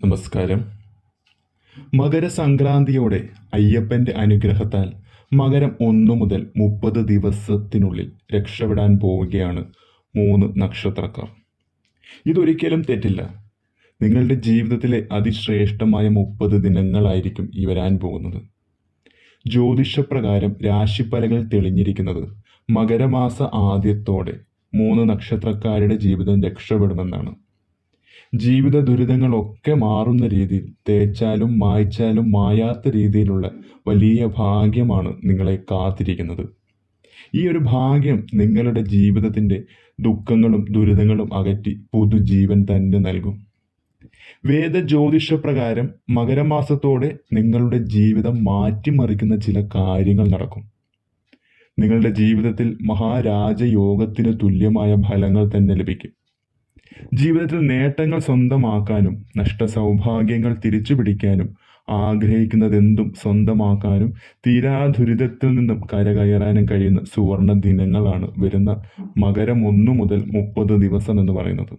നമസ്കാരം. മകരസംക്രാന്തിയോടെ അയ്യപ്പന്റെ അനുഗ്രഹത്താൽ മകരം ഒന്നു മുതൽ മുപ്പത് ദിവസത്തിനുള്ളിൽ രക്ഷപ്പെടാൻ പോവുകയാണ് മൂന്ന് നക്ഷത്രക്കാർ. ഇതൊരിക്കലും തെറ്റില്ല. നിങ്ങളുടെ ജീവിതത്തിലെ അതിശ്രേഷ്ഠമായ മുപ്പത് ദിനങ്ങളായിരിക്കും ഈ വരാൻ പോകുന്നത്. ജ്യോതിഷപ്രകാരം രാശിപ്പലകൾ തെളിഞ്ഞിരിക്കുന്നത് മകരമാസ ആദ്യത്തോടെ മൂന്ന് നക്ഷത്രക്കാരുടെ ജീവിതം രക്ഷപ്പെടുമെന്നാണ്. ജീവിത ദുരിതങ്ങളൊക്കെ മാറുന്ന രീതിയിൽ തേച്ചാലും മായ്ച്ചാലും മായാത്ത രീതിയിലുള്ള വലിയ ഭാഗ്യമാണ് നിങ്ങളെ കാത്തിരിക്കുന്നത്. ഈ ഒരു ഭാഗ്യം നിങ്ങളുടെ ജീവിതത്തിന്റെ ദുഃഖങ്ങളും ദുരിതങ്ങളും അകറ്റി പുതുജീവൻ തന്നെ നൽകും. വേദ ജ്യോതിഷ പ്രകാരം മകരമാസത്തോടെ നിങ്ങളുടെ ജീവിതം മാറ്റിമറിക്കുന്ന ചില കാര്യങ്ങൾ നടക്കും. നിങ്ങളുടെ ജീവിതത്തിൽ മഹാരാജയോഗത്തിന് തുല്യമായ ഫലങ്ങൾ തന്നെ ലഭിക്കും. ജീവിതത്തിൽ നേട്ടങ്ങൾ സ്വന്തമാക്കാനും നഷ്ട സൗഭാഗ്യങ്ങൾ തിരിച്ചു പിടിക്കാനും ആഗ്രഹിക്കുന്നതെന്തും സ്വന്തമാക്കാനും തീരാദുരിതത്തിൽ നിന്നും കരകയറാനും കഴിയുന്ന സുവർണ ദിനങ്ങളാണ് വരുന്ന മകരം ഒന്നു മുതൽ മുപ്പത് ദിവസം എന്ന് പറയുന്നത്.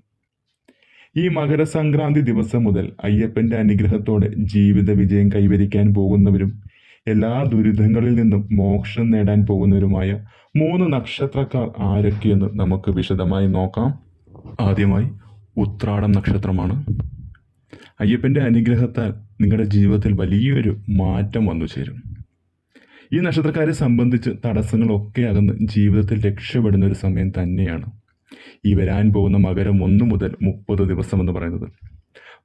ഈ മകരസംക്രാന്തി ദിവസം മുതൽ അയ്യപ്പന്റെ അനുഗ്രഹത്തോടെ ജീവിത വിജയം കൈവരിക്കാൻ പോകുന്നവരും എല്ലാ ദുരിതങ്ങളിൽ നിന്നും മോക്ഷം നേടാൻ പോകുന്നവരുമായ മൂന്ന് നക്ഷത്രക്കാർ ആരൊക്കെയെന്ന് നമുക്ക് വിശദമായി നോക്കാം. ആദ്യമായി ഉത്രാടം നക്ഷത്രമാണ്. അയ്യപ്പന്റെ അനുഗ്രഹത്താൽ നിങ്ങളുടെ ജീവിതത്തിൽ വലിയൊരു മാറ്റം വന്നു ചേരും. ഈ നക്ഷത്രക്കാരെ സംബന്ധിച്ച് തടസ്സങ്ങളൊക്കെ അകന്ന് ജീവിതത്തിൽ രക്ഷപ്പെടുന്ന ഒരു സമയം തന്നെയാണ്. ഈ വരാൻ പോകുന്ന മകരം ഒന്ന് മുതൽ മുപ്പത് ദിവസം എന്ന് പറയുന്നത്.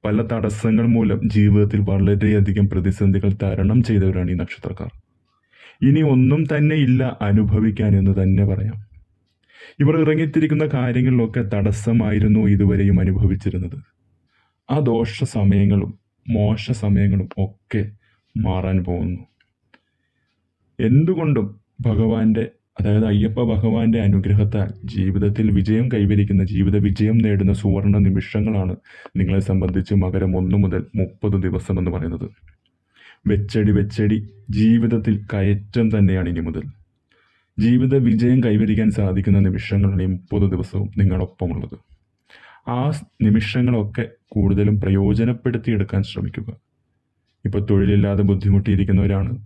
പല തടസ്സങ്ങൾ മൂലം ജീവിതത്തിൽ വളരെയധികം പ്രതിസന്ധികൾ തരണം ചെയ്തവരാണ് ഈ നക്ഷത്രക്കാർ. ഇനി ഒന്നും തന്നെ ഇല്ല അനുഭവിക്കാൻ എന്ന് തന്നെ പറയാം. ഇവർ ഇറങ്ങിത്തിരിക്കുന്ന കാര്യങ്ങളിലൊക്കെ തടസ്സമായിരുന്നു ഇതുവരെയും അനുഭവിച്ചിരുന്നത്. ആ ദോഷ സമയങ്ങളും മോശ സമയങ്ങളും ഒക്കെ മാറാൻ പോകുന്നു. എന്തുകൊണ്ടും ഭഗവാന്റെ അതായത് അയ്യപ്പ ഭഗവാന്റെ അനുഗ്രഹത്താൽ ജീവിതത്തിൽ വിജയം കൈവരിക്കുന്ന ജീവിത വിജയം നേടുന്ന സുവർണ നിമിഷങ്ങളാണ് നിങ്ങളെ സംബന്ധിച്ച് മകരം ഒന്ന് മുതൽ മുപ്പത് ദിവസം എന്ന് പറയുന്നത്. വെച്ചടി വെച്ചടി ജീവിതത്തിൽ കയറ്റം തന്നെയാണ് ഇനി മുതൽ. ജീവിത വിജയം കൈവരിക്കാൻ സാധിക്കുന്ന നിമിഷങ്ങളുടെയും പൊതു ദിവസവും നിങ്ങളൊപ്പമുള്ളത്. ആ നിമിഷങ്ങളൊക്കെ കൂടുതലും പ്രയോജനപ്പെടുത്തിയെടുക്കാൻ ശ്രമിക്കുക. ഇപ്പോൾ തൊഴിലില്ലാതെ ബുദ്ധിമുട്ടിയിരിക്കുന്നവരാണ്.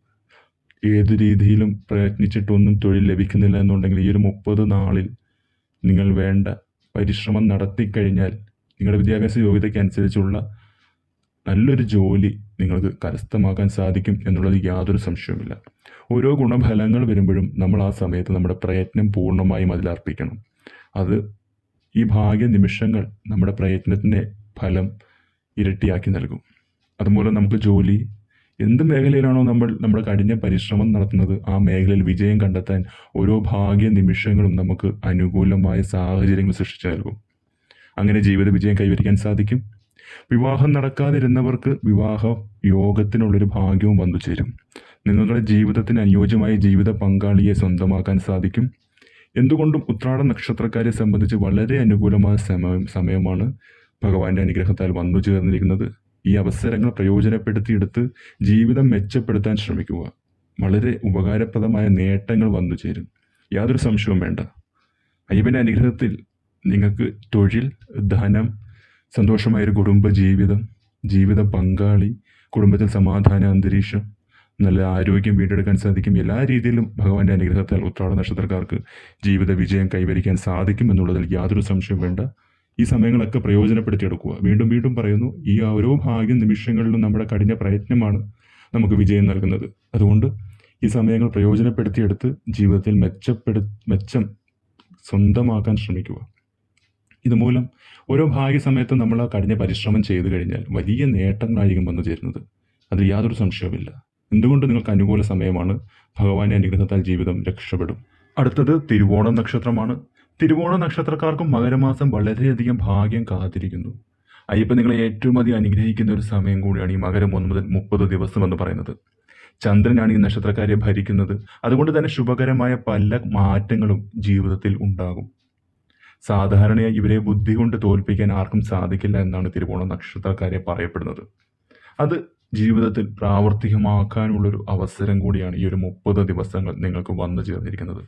ഏത് രീതിയിലും പ്രയത്നിച്ചിട്ടൊന്നും തൊഴിൽ ലഭിക്കുന്നില്ല എന്നുണ്ടെങ്കിൽ ഈ ഒരു മുപ്പത് നാളിൽ നിങ്ങൾ വേണ്ട പരിശ്രമം നടത്തിക്കഴിഞ്ഞാൽ നിങ്ങളുടെ വിദ്യാഭ്യാസ യോഗ്യതയ്ക്ക് അനുസരിച്ചുള്ള നല്ലൊരു ജോലി നിങ്ങൾക്ക് കരസ്ഥമാക്കാൻ സാധിക്കും എന്നുള്ളത് യാതൊരു സംശയവുമില്ല. ഓരോ ഗുണഫലങ്ങൾ വരുമ്പോഴും നമ്മൾ ആ സമയത്ത് നമ്മുടെ പ്രയത്നം പൂർണമായും അതിലർപ്പിക്കണം അത് ഈ ഭാഗ്യ നിമിഷങ്ങൾ നമ്മുടെ പ്രയത്നത്തിന്റെ ഫലം ഇരട്ടിയാക്കി നൽകും. അതുമൂലം നമുക്ക് ജോലി എന്ത് മേഖലയിലാണോ നമ്മൾ നമ്മുടെ കഠിന പരിശ്രമം നടത്തുന്നത് ആ മേഖലയിൽ വിജയം കണ്ടെത്താൻ ഓരോ ഭാഗ്യ നിമിഷങ്ങളും നമുക്ക് അനുകൂലമായ സാഹചര്യങ്ങൾ സൃഷ്ടിച്ചു നൽകും. അങ്ങനെ ജീവിത വിജയം കൈവരിക്കാൻ സാധിക്കും. വിവാഹം നടക്കാതിരുന്നവർക്ക് വിവാഹ യോഗത്തിനുള്ളൊരു ഭാഗ്യവും വന്നു ചേരും. നിങ്ങളുടെ ജീവിതത്തിന് അനുയോജ്യമായ ജീവിത പങ്കാളിയെ സ്വന്തമാക്കാൻ സാധിക്കും. എന്തുകൊണ്ടും ഉത്രാട നക്ഷത്രക്കാരെ സംബന്ധിച്ച് വളരെ അനുകൂലമായ സമയം സമയമാണ് ഭഗവാന്റെ അനുഗ്രഹത്താൽ വന്നു ചേർന്നിരിക്കുന്നത്. ഈ അവസരങ്ങൾ പ്രയോജനപ്പെടുത്തിയെടുത്ത് ജീവിതം മെച്ചപ്പെടുത്താൻ ശ്രമിക്കുക. വളരെ ഉപകാരപ്രദമായ നേട്ടങ്ങൾ വന്നു ചേരും. യാതൊരു സംശയവും വേണ്ട. അയ്യപ്പന്റെ അനുഗ്രഹത്തിൽ നിങ്ങൾക്ക് തൊഴിൽ ധനം സന്തോഷമായൊരു കുടുംബ ജീവിതം ജീവിത പങ്കാളി കുടുംബത്തിൽ സമാധാന അന്തരീക്ഷം നല്ല ആരോഗ്യം വീണ്ടെടുക്കാൻ സാധിക്കും. എല്ലാ രീതിയിലും ഭഗവാന്റെ അനുഗ്രഹത്താൽ ഉത്രാട നക്ഷത്രക്കാർക്ക് ജീവിത വിജയം കൈവരിക്കാൻ സാധിക്കും എന്നുള്ളതിൽ യാതൊരു സംശയം വേണ്ട. ഈ സമയങ്ങളൊക്കെ പ്രയോജനപ്പെടുത്തിയെടുക്കുക. വീണ്ടും വീണ്ടും പറയുന്നു ഈ ഓരോ ഭാഗ്യ നിമിഷങ്ങളിലും നമ്മുടെ കഠിന പ്രയത്നമാണ് നമുക്ക് വിജയം നൽകുന്നത്. അതുകൊണ്ട് ഈ സമയങ്ങൾ പ്രയോജനപ്പെടുത്തിയെടുത്ത് ജീവിതത്തിൽ മെച്ചപ്പെടു മെച്ചം സ്വന്തമാക്കാൻ ശ്രമിക്കുക. ഇതുമൂലം ഓരോ ഭാഗ്യ സമയത്ത് നമ്മൾ ആ കഠിന പരിശ്രമം ചെയ്തു കഴിഞ്ഞാൽ വലിയ നേട്ടങ്ങളായിരിക്കും വന്നു ചേരുന്നത്. അതിൽ യാതൊരു സംശയവുമില്ല. എന്തുകൊണ്ട് നിങ്ങൾക്ക് അനുകൂല സമയമാണ്? ഭഗവാന്റെ അനുഗ്രഹത്താൽ ജീവിതം രക്ഷപ്പെടും. അടുത്തത് തിരുവോണം നക്ഷത്രമാണ്. തിരുവോണ നക്ഷത്രക്കാർക്കും മകരമാസം വളരെയധികം ഭാഗ്യം കാത്തിരിക്കുന്നു. അയ്യപ്പൻ നിങ്ങളെ ഏറ്റവും അധികം അനുഗ്രഹിക്കുന്ന ഒരു സമയം കൂടിയാണ് ഈ മകരം ഒന്ന് മുതൽ മുപ്പത് ദിവസം എന്ന് പറയുന്നത്. ചന്ദ്രനാണ് ഈ നക്ഷത്രക്കാരെ ഭരിക്കുന്നത്. അതുകൊണ്ട് തന്നെ ശുഭകരമായ പല മാറ്റങ്ങളും ജീവിതത്തിൽ ഉണ്ടാകും. സാധാരണയായി ഇവരെ ബുദ്ധി കൊണ്ട് തോൽപ്പിക്കാൻ ആർക്കും സാധിക്കില്ല എന്നാണ് തിരുവോണ നക്ഷത്രക്കാരെ പറയപ്പെടുന്നത്. അത് ജീവിതത്തിൽ പ്രാവർത്തികമാക്കാനുള്ളൊരു അവസരം കൂടിയാണ് ഈ ഒരു മുപ്പത് ദിവസങ്ങൾ നിങ്ങൾക്ക് വന്നു ചേർന്നിരിക്കുന്നത്.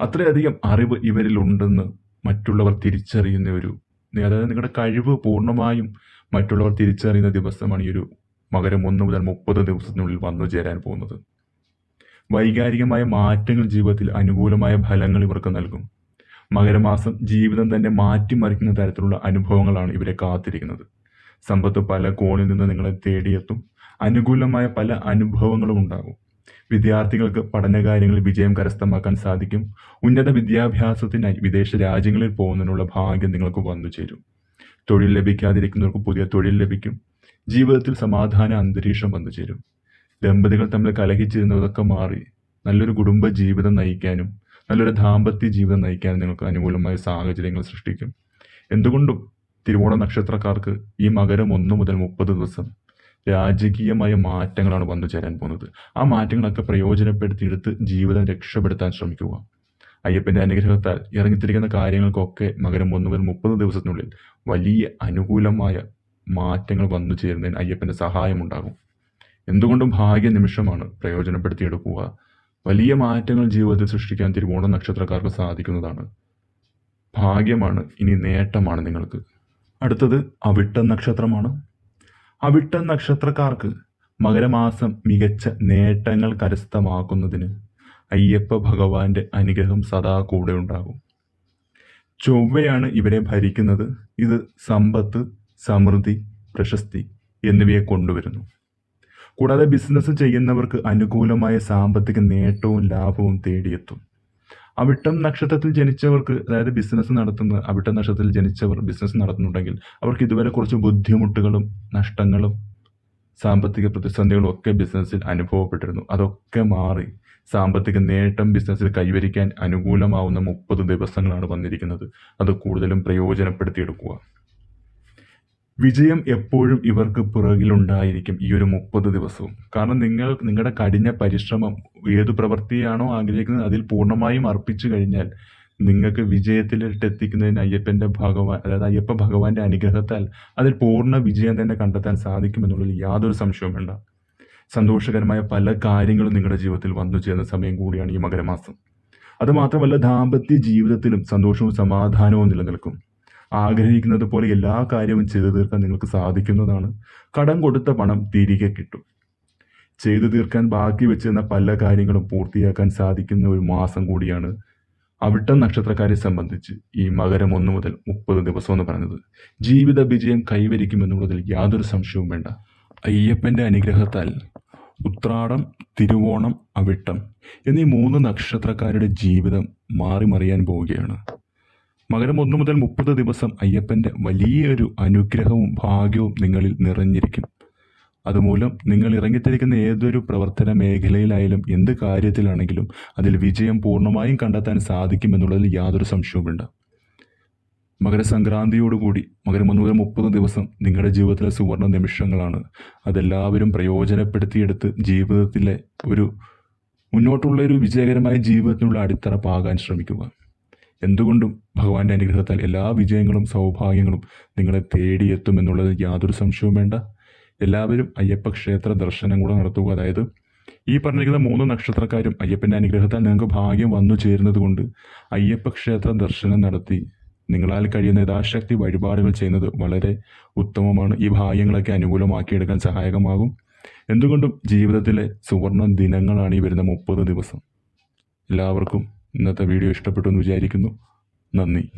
അത്രയധികം അറിവ് ഇവരിൽ ഉണ്ടെന്ന് മറ്റുള്ളവർ തിരിച്ചറിയുന്ന ഒരു അതായത് നിങ്ങളുടെ കഴിവ് പൂർണമായും മറ്റുള്ളവർ തിരിച്ചറിയുന്ന ദിവസമാണ് ഈ ഒരു മകരം ഒന്ന് മുതൽ മുപ്പത് ദിവസത്തിനുള്ളിൽ വന്നു ചേരാൻ പോകുന്നത്. വൈകാരികമായ മാറ്റങ്ങൾ ജീവിതത്തിൽ അനുകൂലമായ ഫലങ്ങൾ ഇവർക്ക് നൽകും. മകരമാസം ജീവിതം തന്നെ മാറ്റിമറിക്കുന്ന തരത്തിലുള്ള അനുഭവങ്ങളാണ് ഇവരെ കാത്തിരിക്കുന്നത്. സമ്പത്ത് പല കോണിൽ നിന്ന് നിങ്ങളെ തേടിയെത്തും. അനുകൂലമായ പല അനുഭവങ്ങളും ഉണ്ടാകും. വിദ്യാർത്ഥികൾക്ക് പഠനകാര്യങ്ങളിൽ വിജയം കരസ്ഥമാക്കാൻ സാധിക്കും. ഉന്നത വിദ്യാഭ്യാസത്തിനായി വിദേശ രാജ്യങ്ങളിൽ പോകുന്നതിനുള്ള ഭാഗ്യം നിങ്ങൾക്ക് വന്നു ചേരും. തൊഴിൽ ലഭിക്കാതിരിക്കുന്നവർക്ക് പുതിയ തൊഴിൽ ലഭിക്കും. ജീവിതത്തിൽ സമാധാന അന്തരീക്ഷം വന്നു ചേരും. ദമ്പതികൾ തമ്മിൽ കലഹിച്ചിരുന്നതൊക്കെ മാറി. നല്ലൊരു കുടുംബ ജീവിതം നയിക്കാനും നല്ലൊരു ദാമ്പത്യ ജീവിതം നയിക്കാൻ നിങ്ങൾക്ക് അനുകൂലമായ സാഹചര്യങ്ങൾ സൃഷ്ടിക്കും. എന്തുകൊണ്ടും തിരുവോണ നക്ഷത്രക്കാർക്ക് ഈ മകരം ഒന്ന് മുതൽ മുപ്പത് ദിവസം രാജകീയമായ മാറ്റങ്ങളാണ് വന്നു ചേരാൻ പോകുന്നത്. ആ മാറ്റങ്ങളൊക്കെ പ്രയോജനപ്പെടുത്തിയെടുത്ത് ജീവിതം രക്ഷപ്പെടുത്താൻ ശ്രമിക്കുക. അയ്യപ്പന്റെ അനുഗ്രഹത്താൽ ഇറങ്ങിത്തിരിക്കുന്ന കാര്യങ്ങൾക്കൊക്കെ മകരം ഒന്ന് മുതൽ മുപ്പത് ദിവസത്തിനുള്ളിൽ വലിയ അനുകൂലമായ മാറ്റങ്ങൾ വന്നു ചേരുന്നതിന് അയ്യപ്പന്റെ സഹായമുണ്ടാകും എന്തുകൊണ്ടും ഭാഗ്യ നിമിഷമാണ് പ്രയോജനപ്പെടുത്തിയെടുക്കുക വലിയ മാറ്റങ്ങൾ ജീവിതത്തിൽ സൃഷ്ടിക്കാൻ തിരുവോണ നക്ഷത്രക്കാർക്ക് സാധിക്കുന്നതാണ്. ഭാഗ്യമാണ് ഇനി നേട്ടമാണ് നിങ്ങൾക്ക്. അടുത്തത് അവിട്ട നക്ഷത്രമാണ്. അവിട്ട നക്ഷത്രക്കാർക്ക് മകരമാസം മികച്ച നേട്ടങ്ങൾ കരസ്ഥമാക്കുന്നതിന് അയ്യപ്പ ഭഗവാന്റെ അനുഗ്രഹം സദാ കൂടെ ഉണ്ടാകും. ചൊവ്വയാണ് ഇവരെ ഭരിക്കുന്നത്. ഇത് സമ്പത്ത് സമൃദ്ധി പ്രശസ്തി എന്നിവയെ കൊണ്ടുവരുന്നു. കൂടാതെ ബിസിനസ് ചെയ്യുന്നവർക്ക് അനുകൂലമായ സാമ്പത്തിക നേട്ടവും ലാഭവും തേടിയെത്തും. അവിട്ടം നക്ഷത്രത്തിൽ ജനിച്ചവർക്ക് അതായത് ബിസിനസ് നടത്തുന്ന അവിട്ടം നക്ഷത്രത്തിൽ ജനിച്ചവർ ബിസിനസ് നടത്തുന്നുണ്ടെങ്കിൽ അവർക്ക് ഇതുവരെ കുറച്ച് ബുദ്ധിമുട്ടുകളും നഷ്ടങ്ങളും സാമ്പത്തിക പ്രതിസന്ധികളും ഒക്കെ ബിസിനസ്സിൽ അനുഭവപ്പെട്ടിരുന്നു. അതൊക്കെ മാറി സാമ്പത്തിക നേട്ടം ബിസിനസ്സിൽ കൈവരിക്കാൻ അനുകൂലമാവുന്ന മുപ്പത് ദിവസങ്ങളാണ് വന്നിരിക്കുന്നത്. അത് കൂടുതലും പ്രയോജനപ്പെടുത്തിയെടുക്കുക. വിജയം എപ്പോഴും ഇവർക്ക് പുറകിലുണ്ടായിരിക്കും ഈ ഒരു മുപ്പത് ദിവസവും. കാരണം നിങ്ങൾ നിങ്ങളുടെ കഠിന പരിശ്രമം ഏതു പ്രവൃത്തിയാണോ ആഗ്രഹിക്കുന്നത് അതിൽ പൂർണമായും അർപ്പിച്ചു കഴിഞ്ഞാൽ നിങ്ങൾക്ക് വിജയത്തിലെത്തിക്കുന്നതിന് അയ്യപ്പന്റെ ഭഗവാൻ അതായത് അയ്യപ്പ ഭഗവാന്റെ അനുഗ്രഹത്താൽ അതിൽ പൂർണ വിജയം തന്നെ കണ്ടെത്താൻ സാധിക്കുമെന്നുള്ളതിൽ യാതൊരു സംശയവും വേണ്ട. സന്തോഷകരമായ പല കാര്യങ്ങളും നിങ്ങളുടെ ജീവിതത്തിൽ വന്നു ചേർന്ന സമയം കൂടിയാണ് ഈ മകരമാസം. അതുമാത്രമല്ല ദാമ്പത്യ ജീവിതത്തിലും സന്തോഷവും സമാധാനവും നിലനിൽക്കും. ആഗ്രഹിക്കുന്നത് പോലെ എല്ലാ കാര്യവും ചെയ്തു തീർക്കാൻ നിങ്ങൾക്ക് സാധിക്കുന്നതാണ്. കടം കൊടുത്ത പണം തിരികെ കിട്ടും. ചെയ്തു തീർക്കാൻ ബാക്കി വെച്ചിരുന്ന പല കാര്യങ്ങളും പൂർത്തിയാക്കാൻ സാധിക്കുന്ന ഒരു മാസം കൂടിയാണ് അവിട്ടം നക്ഷത്രക്കാരെ സംബന്ധിച്ച് ഈ മകരം ഒന്ന് മുതൽ മുപ്പത് ദിവസം എന്ന് പറയുന്നത്. ജീവിത വിജയം കൈവരിക്കുമെന്നുള്ളതിൽ യാതൊരു സംശയവും വേണ്ട. അയ്യപ്പന്റെ അനുഗ്രഹത്താൽ ഉത്രാടം തിരുവോണം അവിട്ടം എന്നീ മൂന്ന് നക്ഷത്രക്കാരുടെ ജീവിതം മാറി മറിയാൻ പോവുകയാണ്. മകരം ഒന്നു മുതൽ മുപ്പത് ദിവസം അയ്യപ്പന്റെ വലിയൊരു അനുഗ്രഹവും ഭാഗ്യവും നിങ്ങളിൽ നിറഞ്ഞിരിക്കും. അതുമൂലം നിങ്ങൾ ഇറങ്ങിത്തിരിക്കുന്ന ഏതൊരു പ്രവർത്തന മേഖലയിലായാലും എന്ത് കാര്യത്തിലാണെങ്കിലും അതിൽ വിജയം പൂർണമായും കണ്ടെത്താൻ സാധിക്കുമെന്നുള്ളതിൽ യാതൊരു സംശയവും വേണ്ട മകരസംക്രാന്തിയോടുകൂടി മകരം ഒന്ന് മുതൽ മുപ്പത് ദിവസം നിങ്ങളുടെ ജീവിതത്തിലെ സുവർണ നിമിഷങ്ങളാണ്. അതെല്ലാവരും പ്രയോജനപ്പെടുത്തിയെടുത്ത് ജീവിതത്തിലെ ഒരു മുന്നോട്ടുള്ള ഒരു വിജയകരമായ ജീവിതത്തിനുള്ള അടിത്തറ പാകാൻ ശ്രമിക്കുക. എന്തുകൊണ്ടും ഭഗവാന്റെ അനുഗ്രഹത്താൽ എല്ലാ വിജയങ്ങളും സൗഭാഗ്യങ്ങളും നിങ്ങളെ തേടിയെത്തും എന്നുള്ളത് യാതൊരു സംശയവും വേണ്ട. എല്ലാവരും അയ്യപ്പ ക്ഷേത്ര ദർശനം കൂടെ നടത്തുക. അതായത് ഈ പറഞ്ഞിരിക്കുന്ന മൂന്ന് നക്ഷത്രക്കാരും അയ്യപ്പന്റെ അനുഗ്രഹത്താൽ നിങ്ങൾക്ക് ഭാഗ്യം വന്നു ചേരുന്നത് കൊണ്ട് അയ്യപ്പ ക്ഷേത്ര ദർശനം നടത്തി നിങ്ങളാൽ കഴിയുന്ന യഥാശക്തി വഴിപാടുകൾ ചെയ്യുന്നത് വളരെ ഉത്തമമാണ്. ഈ ഭാഗ്യങ്ങളൊക്കെ അനുകൂലമാക്കിയെടുക്കാൻ സഹായകമാകും. എന്തുകൊണ്ടും ജീവിതത്തിലെ സുവർണ ദിനങ്ങളാണ് ഈ വരുന്ന മുപ്പത് ദിവസം. എല്ലാവർക്കും ഇന്നത്തെ വീഡിയോ ഇഷ്ടപ്പെട്ടു എന്ന് വിചാരിക്കുന്നു. നന്ദി.